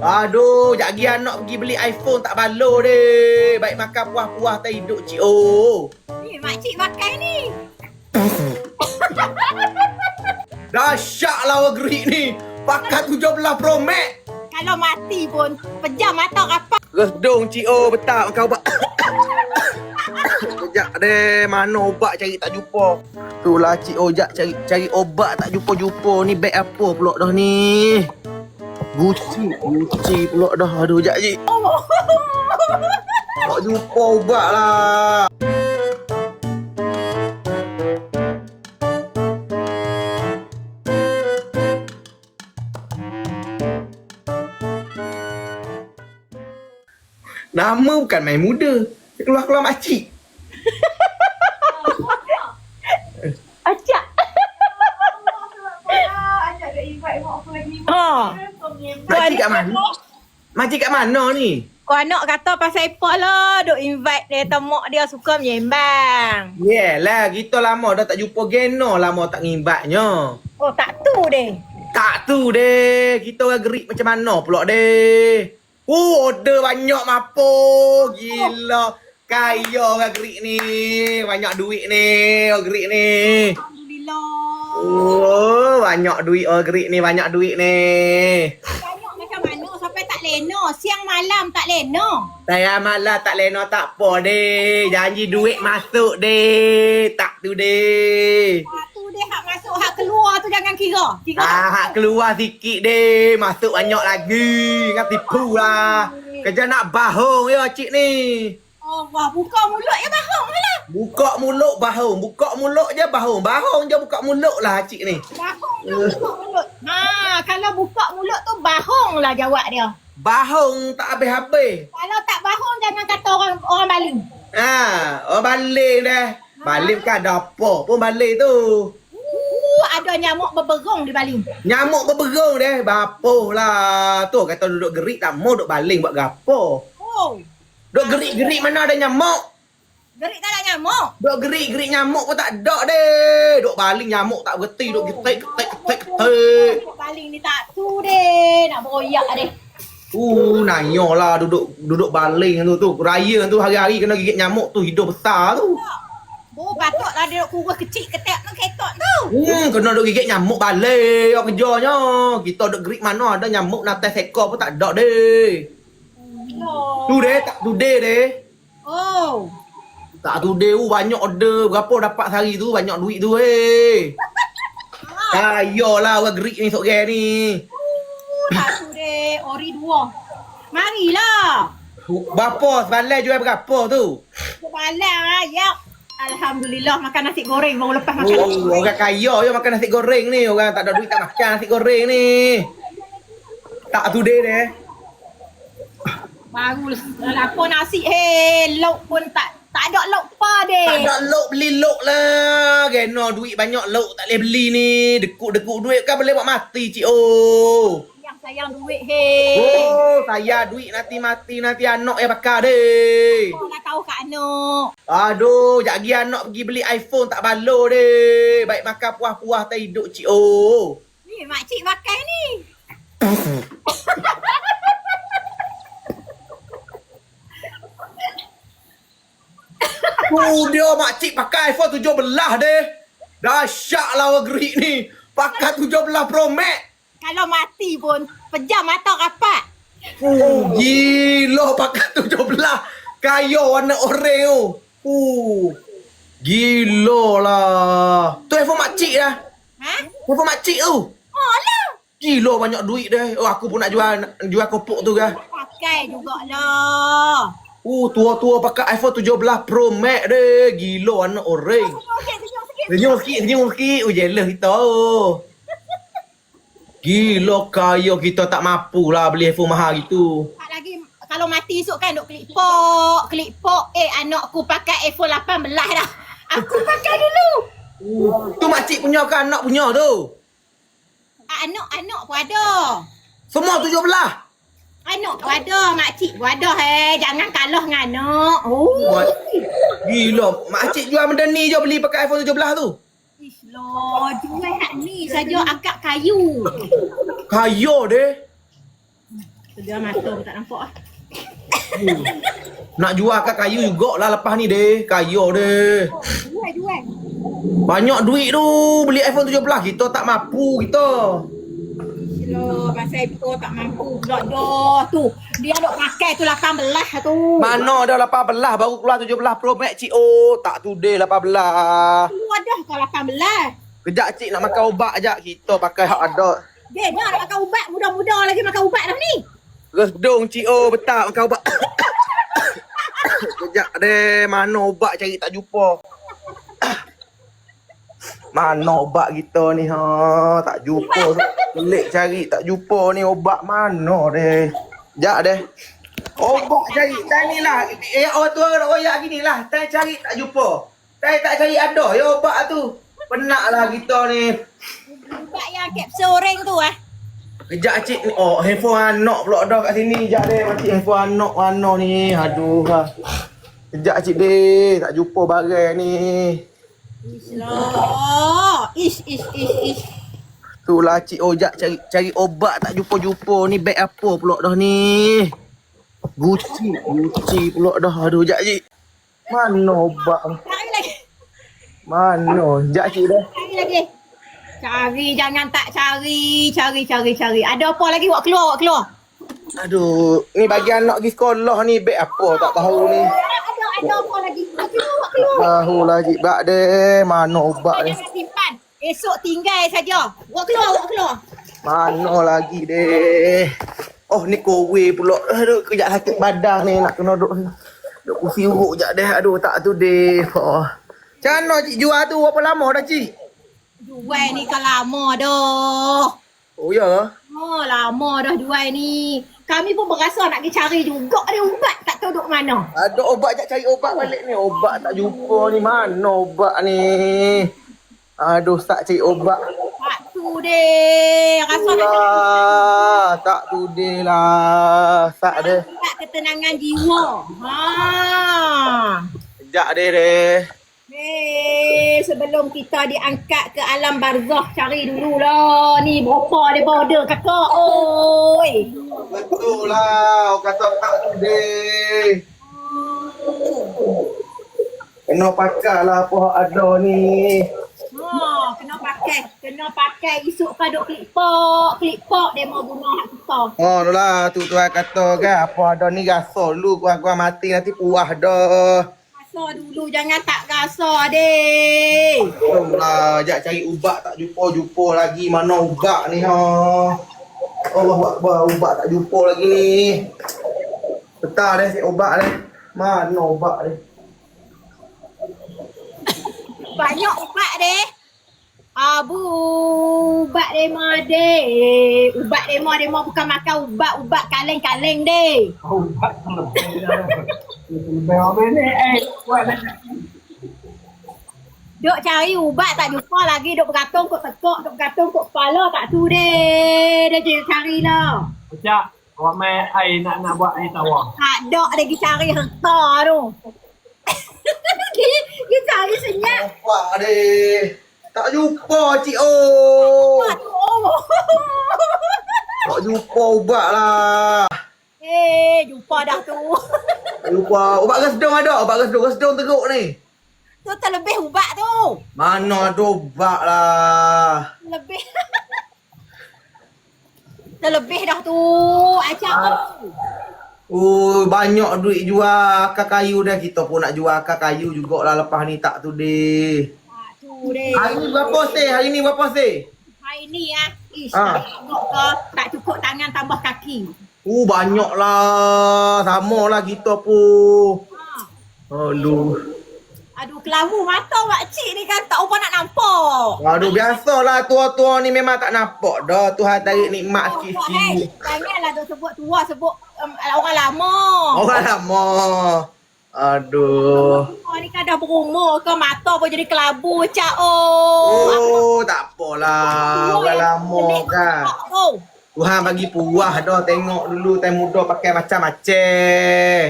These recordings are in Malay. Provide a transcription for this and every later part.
Aduh, jap lagi anak pergi beli iPhone tak baloi deh. Baik makan puas-puas tak hidup cik oh. Ni makcik pakai ni. Dahsyat awak gerik ni. Pakai 17 Pro Max. Kalau mati pun pejam mata rapat. Gedung cik oh, betak makan ubat. Sekejap deh, mana ubat cari tak jumpa. Itulah cik oh, jap cari cari obat tak jumpa-jumpa. Ni beg apa pula dah ni? Gucci, Gucci pula dah. Aduh, jap cik. Oh. Tak jumpa ubat lah. Nama bukan main muda. Keluar-keluar makcik. Acak. Oh. Makcik kat mana? Makcik kat mana ni? Kau anak kata pasal apa lah Duk invite dia Temak dia suka menyembang Yelah, kita lama dah tak jumpa Geno. Lama tak ngimbatnya. Oh tak tu deh Tak tu deh. Kita orang gerik macam mana pula deh. Uh, order banyak mapo. Gila. Kaya orang gerik ni. Banyak duit ni. Orang gerik ni. Alhamdulillah Oh, banyak duit orang gerik ni. Banyak duit ni. Banyak macam mana sampai tak leno Siang malam tak leno Saya malah tak lena tak apa deh. Janji duit masuk deh. Tak tu deh. Ah, tu dia hak masuk hak keluar tu jangan kira Kira Ah, hak keluar sikit deh. Masuk banyak lagi. Ingat tipu lah. Kerja nak bahong ya cik ni. Wah buka mulut ya bahong lah Buka mulut bahong. Buka mulut je bahong. Bahong je buka mulut lah cik ni. Bahong tu buka mulut Ha kalau buka mulut tu bahong lah jawab dia Bahong tak habis-habis. Kalau tak bahong jangan kata orang orang baling Ha, orang balik dah. Balik kan ada apa pun balik tu. Uh, ada nyamuk berberong di baling. Nyamuk berberong deh. Bapoh lah. Tu kata duduk gerik tak mau duduk baling buat gapo. Oh, Duduk gerik-gerik mana ada nyamuk. gerik tak ada nyamuk. Duk gerik-gerik nyamuk pun tak ada deh. Duk baling nyamuk tak berhenti. Duk ketik, ketik, ketik, ketik. Duduk baling ni tak tu deh. Nak boyak deh. Uh, nanya lah duduk duduk baling tu tu. Raya tu hari-hari kena gigit nyamuk tu hidup besar tu. Oh, patutlah dia duduk kurus kecil ketek tu ketok tu. Hmm, kena duk gigit nyamuk balik orang kerjanya. Kita duk gerik mana ada nyamuk nak test ekor pun tak ada deh. Oh. Tu deh, tak tu deh deh. Oh. Tak tu deh, uh, banyak order. Berapa dapat sehari tu, banyak duit tu eh. Kaya lah orang gerik ni sok ni. Uh, tak. Ori dua. Marilah. Berapa sebalai jual berapa tu? Kebalang lah. Ya. Alhamdulillah makan nasi goreng baru lepas makan nasi Oh, goreng. orang kaya je makan nasi goreng ni. Orang tak ada duit tak makan nasi goreng ni. Tak tu deh deh. Baru lapor nasi. Hei, lauk pun tak tak ada lauk pa deh. Tak ada lok beli lok lah. Gena duit banyak lok tak boleh beli ni. Dekuk-dekuk duit kan boleh buat mati cik oh. Yang sayang duit hei. Oh, saya duit nanti mati nanti anak yang bakar deh. Oh, nak tahu kat anak. Aduh, jap lagi anak pergi beli iPhone tak baloi deh. Baik makan puas-puas tak hidup cik oh. Ni makcik pakai ni. Tu dia makcik pakai iPhone 17 deh. Dahsyat lah gerik ni. Pakai 17 Pro Max. Kalau mati pun pejam mata rapat. Oh, gila pakai 17. Kaya warna oranye tu. Uh. Gila lah. Tu iPhone makcik dah. Ha? iPhone makcik tu. Oh lah. Gila banyak duit deh. Oh, aku pun nak jual jual kopok tu kan. Pakai jugalah. Uh, tua-tua pakai iPhone 17 Pro Max deh. Gila oranye. Okey, senyum sikit. Senyum sikit, senyum sikit. Oh, jealous kita. oh. Gila kaya kita tak mampu lah beli iPhone mahal gitu. Tak lagi kalau mati esok kan duk klik pok, klik pok. Eh anakku pakai iPhone 18 dah. Aku pakai dulu. Uh, tu makcik punya kan anak punya tu. Anak-anak pun ada. Semua 17. Anak pun ada, makcik pun ada. Eh, jangan kalah dengan anak. Oh. Gila, makcik jual benda ni je beli pakai iPhone 17 tu. Ish lah, jual hak ni saja akak kayu. Kaya deh. Sedia mata pun tak nampak ah. Nak jual kat kayu juga lah lepas ni deh. Kayu deh. Jual jual. Banyak duit tu. Beli iPhone 17 kita tak mampu kita. Pasal itu tak mampu pula dah tu. Dia dok pakai tu 18 tu. Mana dah 18 baru keluar 17 Pro Max cik. Oh, tak tu deh 18. Tu ada kau 18. Kejap cik nak makan ubat ajak kita pakai hak ada. Dia dah nak makan ubat muda-muda lagi makan ubat dah ni. Resdung cik oh betak makan ubat. Kejap deh mana ubat cari tak jumpa. Mana ubat kita ni ha tak jumpa. Pelik cari tak jumpa ni ubat mana deh. Kejap deh. Obat cari tadi lah. Eh orang tua nak royak gini lah. Tadi cari tak jumpa. Tadi tak cari ada ya obat tu. Penat lah kita ni. Ubat yang kapsul ring tu ah. Kejap cik ni. Oh, handphone anak pula dah kat sini. Kejap deh. Makcik handphone anak mana ni. Aduh. Ha. Kejap cik deh. Tak jumpa barang ni. Ish ish ish ish. Itulah cik ojak cari cari obat tak jumpa-jumpa. Ni beg apa pula dah ni. Gucci. Gucci pula dah. Aduh, kejap cik. Mana obat? Cari lagi. Mana? Kejap cik dah. Cari lagi. Cari jangan tak cari. Cari cari cari. Ada apa lagi buat keluar buat keluar. Aduh. Ni bagi anak pergi sekolah ni. Beg apa tak tahu ni. Ada ada apa lagi. Keluar. Tahu cik. Bak deh. Mana obat ni. Simpan. Esok tinggal saja. Buat keluar buat keluar. Mana lagi deh. Oh ni kowe pula. Aduh kejap sakit badan ni nak kena duduk duduk kursi urut kejap deh. Aduh tak tu deh. Oh. Macam mana cik jual tu berapa lama dah cik? Jual ni kan lama dah. Oh ya. Oh, lama dah jual ni. Kami pun berasa nak pergi cari juga dia ubat tak tahu duk mana. Ada obat jap cari obat balik ni. Obat tak jumpa ni. Mana obat ni? Aduh tak cari obat. Tak tu deh. Rasa nak cari tak tu deh lah. Tak deh. tak ketenangan jiwa. Ha. Kejap deh deh. Eh, sebelum kita diangkat ke alam barzah cari dulu lah. Ni berapa dia border kakak. Oi. Betul lah. Kata tak deh. Kena pakai lah apa hak ada ni. Ha, kena pakai. Kena pakai esok kau duk klik pok. Klik pok dia mau guna hak kita. Oh tu lah tu tuan kata kan apa ada ni rasa dulu gua-gua mati nanti puas dah. Rasa dulu jangan tak rasa deh. Belum lah, jap cari ubat tak jumpa-jumpa lagi. Mana ubat ni ha? Allah Akbar, ubat tak jumpa lagi ni. Betul deh si ubat deh. Mana ubat deh? Banyak ubat deh. Abu ubat dema deh. Ubat dema dema bukan makan ubat ubat kaleng-kaleng deh. Ubat. Lebih apa ni? Eh. Duk cari ubat tak jumpa lagi duk bergantung kok tekuk duk bergantung kok kepala tak tu deh. Dia je cari lah. Sekejap. Awak main air nak nak buat air tawar. Tak ada lagi cari harta tu. dia, dia cari senyap. Ubat deh. Tak jumpa cik. Oh. Tak jumpa ubat lah. eh, jumpa dah tu. Tak jumpa. Ubat resdung ada. Ubat resdung. Resdung teruk ni. tu terlebih ubat tu. Mana ada ubat lah. Lebih. terlebih dah tu. Acak tu. Oh, banyak duit jual akar kayu dah. Kita pun nak jual akar kayu jugalah lepas ni tak tu deh. Deh. Hari ni berapa sih? Hari ni berapa sih? Hari ni ah. Ish, Ah. tengok ke. Tak cukup tangan tambah kaki. Uh, banyak lah. Sama lah kita pun. Ha. Aduh. Aduh, kelabu mata makcik ni kan tak apa nak nampak. Aduh, biasalah tua-tua ni memang tak nampak dah. Tuhan tarik nikmat Oh, sikit-sikit. eh, Janganlah tu sebut tua, sebut um, orang lama. Orang lama. Aduh. Oh, ni kan dah berumur ke mata pun jadi kelabu, Cak. Oh. Oh, tak apalah. Orang lama kan. Oh. Tuhan bagi puas dah tengok dulu time muda pakai macam-macam.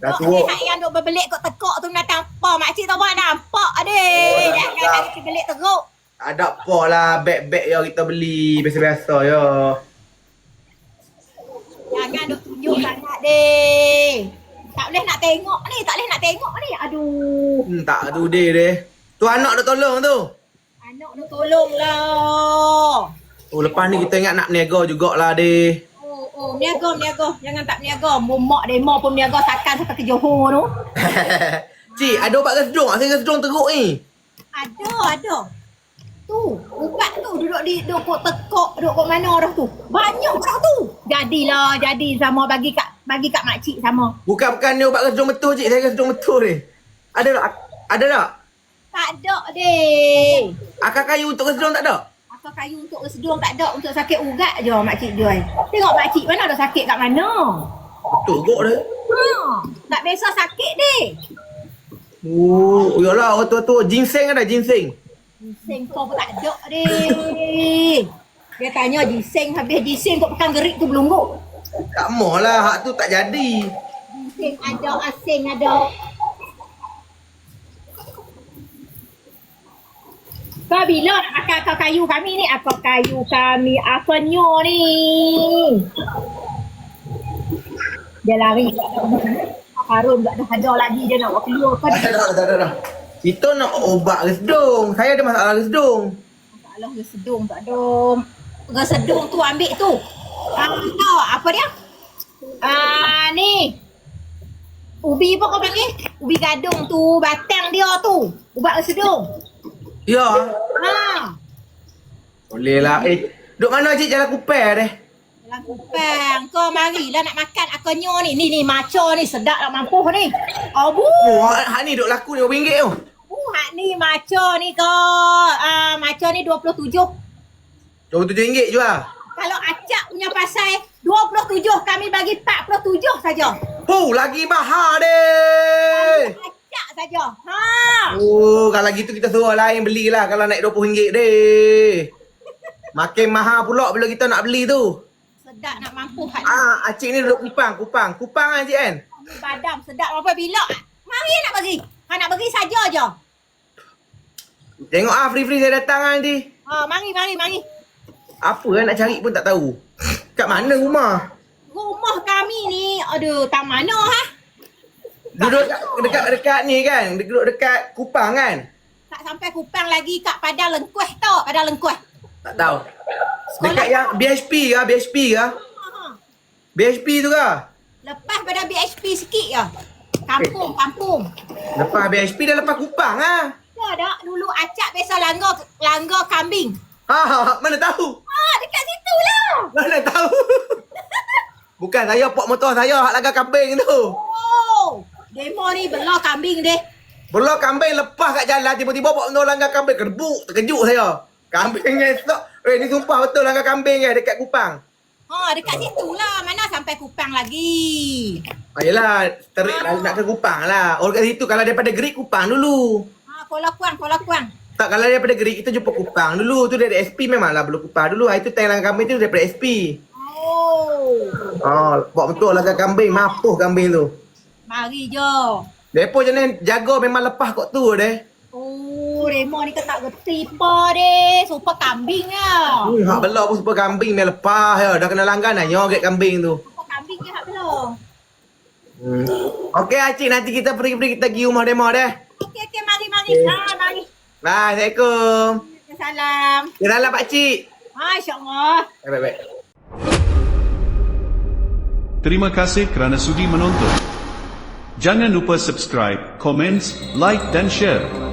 Dah tua. hak yang duk berbelik kau tekuk tu nak tampak. Makcik tak boleh nampak adik. Oh, tak. kali berbelik teruk. Ada apa lah beg-beg yang kita beli biasa-biasa ya. Jangan duk tunjuk sangat deh. Tak boleh nak tengok ni, tak boleh nak tengok ni. Aduh. Hmm, tak tu deh deh. Tu anak dah tolong tu. Anak nak tolonglah. Oh lepas ni kita ingat nak berniaga jugalah deh. Oh, oh, niaga, niaga. Jangan tak niaga. Mumak demo pun niaga takkan sampai ke Johor tu. Cik, ada ubat kesedung. Saya kesedung teruk ni. Ada, ada. Tu, ubat tu duduk di duduk kot tekok, duduk kot mana orang tu. Banyak orang tu. Jadilah, jadi sama bagi kat bagi kat makcik sama. Bukan bukan ni ubat kesedung betul cik. Saya kesedung betul ni. Ada tak? Ada tak? Tak ada deh. Akar kayu untuk kesedung tak ada? Apa kayu untuk kesedung tak ada, untuk sakit urat je makcik jual. Tengok makcik mana ada sakit kat mana. Betul kot dia. Ha, tak biasa sakit deh. Oh, yalah orang tua-tua. Ginseng ada ginseng. Ginseng kau pun tak ada deh. Dia tanya ginseng habis ginseng kau pekan gerik tu belunggu. Tak mau lah. Hak tu tak jadi. Ginseng ada, asing ada. Kau bila nak makan akar kayu kami ni? Akar kayu kami, akar nyo ni. Dia lari. Harun tak ada ada lagi dia nak buat keluar kan. Tak ada, tak ada, dah. Kita nak ubat kesedung. Saya ada masalah kesedung. Masalah gesedung tak ada. Gesedung tu ambil tu. Ah, tahu apa dia? Ah, ni. Ubi apa kau panggil? Ubi gadung tu, batang dia tu. Ubat gesedung. Ya. Ha. Boleh lah. Eh, duk mana cik jalan kupel deh? Dalam kupang. Kau marilah nak makan akonyo ni. Ni ni maco ni sedap nak mampu ni. Abu. Oh, hak ni duk laku ni RM5 tu. Uh, hak ni maco ni kau. Ah, maco ni 27. RM27 jual. Kalau acak punya pasal 27 kami bagi 47 saja. Oh, lagi mahal deh. Acak saja. Ha. Oh, kalau gitu kita suruh lain belilah kalau naik RM20 deh. Makin mahal pula bila kita nak beli tu. Sedap nak mampu ni. Ah, acik ni duduk kupang, kupang. Kupang kan cik kan? Badam sedap apa bila. Mari nak bagi. Ha nak bagi saja je. Tengok ah free-free saya datang kan nanti. Ha mari mari mari. Apa nak cari pun tak tahu. Kat mana rumah? Rumah kami ni aduh tak mana ha. Duduk dekat, dekat, dekat ni kan? Duduk dekat kupang kan? Tak sampai kupang lagi kat Padang Lengkueh tau, Padang Lengkueh. Tak tahu. Dekat yang BHP ke? BHP ke? Ha, ha. BHP tu ke? Lepas pada BHP sikit je. Kampung, kampung. Lepas BHP dah lepas kupang ah. Ya tak? Dulu acak biasa langgar langgar kambing. Ha, mana tahu? Ah, dekat situ lah. Mana tahu? Bukan saya pok motor saya hak laga kambing tu. Oh, demo ni belah kambing deh. Belah kambing lepas kat jalan tiba-tiba pok motor langgar kambing kerbuk terkejut saya. Kambing esok. Eh ni sumpah betul langgar kambing eh dekat Kupang. Ha, dekat situ lah. Mana sampai kupang lagi. Ah, yelah, terik lah nak ke Kupang lah. Oh kat situ kalau daripada Gerik Kupang dulu. Ha, kola kuang, kola kuang. Tak kalau daripada Gerik kita jumpa Kupang dulu. Tu dari SP memanglah belum Kupang dulu. Hari tu tank langgar kambing tu daripada SP. Oh. Oh, pok betul langgar kambing, mapuh kambing tu. Mari je. Depo jenis jaga memang lepas kot tu deh. Oh, demo ni ketak geti pa deh. Sumpah kambing lah. Hmm, hak belak pun super kambing memang lepas ya. Dah kena langganan nyoget kambing tu. Sumpah kambing je hak belum. Hmm. Okey Acik nanti kita pergi-pergi kita pergi rumah demo deh. Okey, okey, mari, mari. Ha, mari. Bye, Assalamualaikum. Salam. Kira lah Pak Cik. Masya Allah. Bye bye bye. Terima kasih kerana sudi menonton. Jangan lupa subscribe, komen, like dan share.